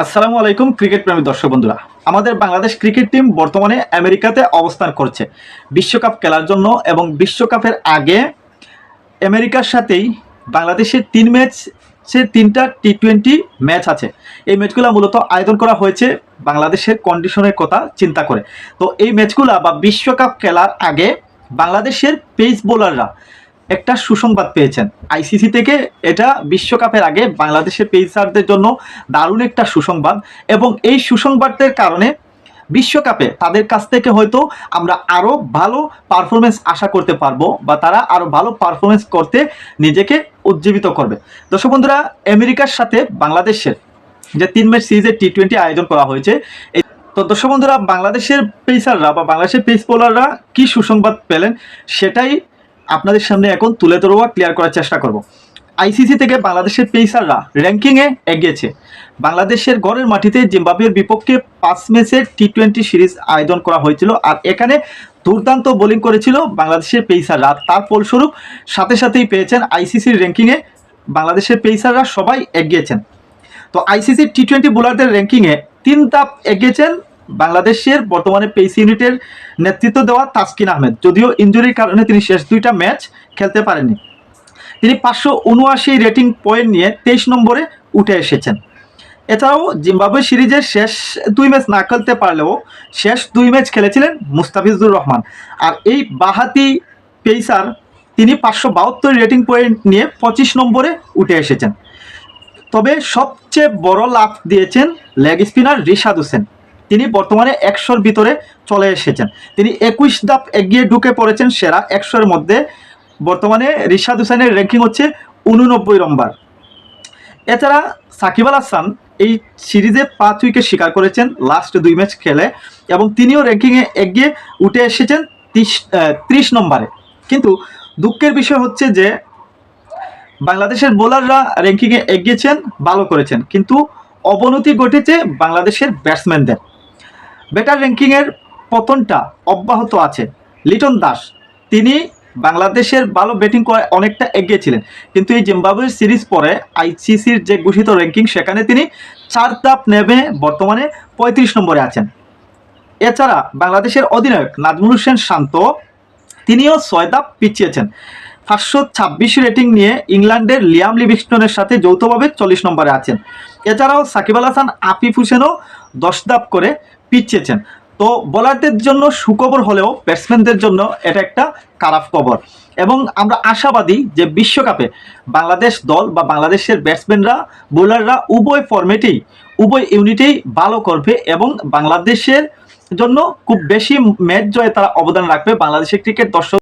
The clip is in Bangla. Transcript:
আসসালামু আলাইকুম, ক্রিকেট প্রেমী দর্শক বন্ধুরা। আমাদের বাংলাদেশ ক্রিকেট টিম বর্তমানে আমেরিকাতে অবস্থান করছে। বিশ্বকাপ খেলার জন্য এবং বিশ্বকাপের আগে আমেরিকার সাথেই বাংলাদেশের তিন ম্যাচ, সে তিনটা টি টোয়েন্টি ম্যাচ আছে। এই ম্যাচগুলো মূলত আয়োজন করা হয়েছে বাংলাদেশের কন্ডিশনের কথা চিন্তা করে। তো এই ম্যাচগুলা বা বিশ্বকাপ খেলার আগে বাংলাদেশের পেস বোলাররা একটা সুসংবাদ পেয়েছেন। আইসিসি থেকে এটা বিশ্বকাপের আগে বাংলাদেশের পেসারদের জন্য দারুণ একটা সুসংবাদ এবং এই সুসংবাদের কারণে বিশ্বকাপে তাদের কাছ থেকে হয়তো আমরা আরও ভালো পারফরমেন্স আশা করতে পারব বা তারা আরও ভালো পারফরমেন্স করতে নিজেকে উজ্জীবিত করবে। দর্শক বন্ধুরা, আমেরিকার সাথে বাংলাদেশের যে তিন ম্যাচ সিরিজের টি টোয়েন্টি আয়োজন করা হয়েছে তো দর্শক বন্ধুরা, বাংলাদেশের পেসাররা বা বাংলাদেশের পেস বোলাররা কি সুসংবাদ পেলেন সেটাই আপনাদের সামনে এখন তুলে ধরবো ক্লিয়ার করার চেষ্টা করব। আইসিসি থেকে বাংলাদেশের পেসাররা র্যাঙ্কিংয়ে এগিয়েছে। বাংলাদেশের ঘরের মাটিতে জিম্বাবুয়ের বিপক্ষে পাঁচ ম্যাচের টি টোয়েন্টি সিরিজ আয়োজন করা হয়েছিল আর এখানে দুর্দান্ত বোলিং করেছিল বাংলাদেশের পেসাররা তার ফলস্বরূপ সাথে সাথেই পেয়েছেন আইসিসির র্যাঙ্কিংয়ে বাংলাদেশের পেসাররা সবাই এগিয়েছেন। তো আইসিসি টি টোয়েন্টি বোলারদের র্যাঙ্কিংয়ে তিন ধাপ এগিয়েছেন বাংলাদেশের বর্তমানে পেস ইউনিটের নেতৃত্ব দেওয়া তাসকিন আহমেদ। যদিও ইঞ্জুরির কারণে তিনি শেষ দুইটা ম্যাচ খেলতে পারেননি। তিনি পাঁচশো উনআশি রেটিং পয়েন্ট নিয়ে তেইশ নম্বরে উঠে এসেছেন। এছাড়াও জিম্বাবুয়ে সিরিজের শেষ দুই ম্যাচ না খেলতে পারলেও শেষ দুই ম্যাচ খেলেছিলেন মুস্তাফিজুর রহমান। আর এই বাহাতি পেসার তিনি পাঁচশো বাহাত্তর রেটিং পয়েন্ট নিয়ে পঁচিশ নম্বরে উঠে এসেছেন। তবে সবচেয়ে বড় লাভ দিয়েছেন লেগ স্পিনার রিশাদ হোসেন। তিনি বর্তমানে একশোর ভিতরে চলে এসেছেন। তিনি একুশ ধাপ এগিয়ে ঢুকে পড়েছেন সেরা একশোর মধ্যে। বর্তমানে রিশাদ হোসেনের র্যাঙ্কিং হচ্ছে উননব্বই নম্বর। এছাড়া সাকিব আল হাসান এই সিরিজে পাঁচ উইকেট শিকার করেছেন লাস্ট দুই ম্যাচ খেলে এবং তিনিও র্যাঙ্কিংয়ে এগিয়ে উঠে এসেছেন ত্রিশ ত্রিশ নম্বরে। কিন্তু দুঃখের বিষয় হচ্ছে যে বাংলাদেশের বোলাররা র্যাঙ্কিংয়ে এগিয়েছেন, ভালো করেছেন। কিন্তু অবনতি ঘটেছে বাংলাদেশের ব্যাটসম্যানদের ব্যাটার র্যাঙ্কিংয়ের পতনটা অব্যাহত আছে। লিটন দাস, তিনি বাংলাদেশের ভালো ব্যাটিং করে অনেকটা এগিয়ে ছিলেন কিন্তু এই জিম্বাবুয়ের সিরিজ পরে আইসিসির যে ঘোষিত র্যাঙ্কিং সেখানে তিনি চার ধাপ নেমে বর্তমানে পঁয়ত্রিশ নম্বরে আছেন। এছাড়া বাংলাদেশের অধিনায়ক নাজমুল হোসেন শান্ত, তিনিও ছয় ধাপ পিছিয়েছেন। পাঁচশো ছাব্বিশ রেটিং নিয়ে ইংল্যান্ডের লিয়াম লিভিংস্টনের সাথে যৌথভাবে চল্লিশ নম্বরে আছেন। এছাড়াও সাকিব আল হাসান, আফিফ হোসেনও দশ করে পিছিয়েছেন। তো বোলারদের জন্য সুখবর হলেও ব্যাটসম্যানদের জন্য এটা একটা খারাপ খবর। এবং আমরা আশাবাদী যে বিশ্বকাপে বাংলাদেশ দল বা বাংলাদেশের ব্যাটসম্যানরা বোলাররা উভয় ফর্মেটেই উভয় ইউনিটেই ভালো করবে এবং বাংলাদেশের জন্য খুব বেশি ম্যাচ জয়ে তারা অবদান রাখবে। বাংলাদেশের ক্রিকেট দর্শক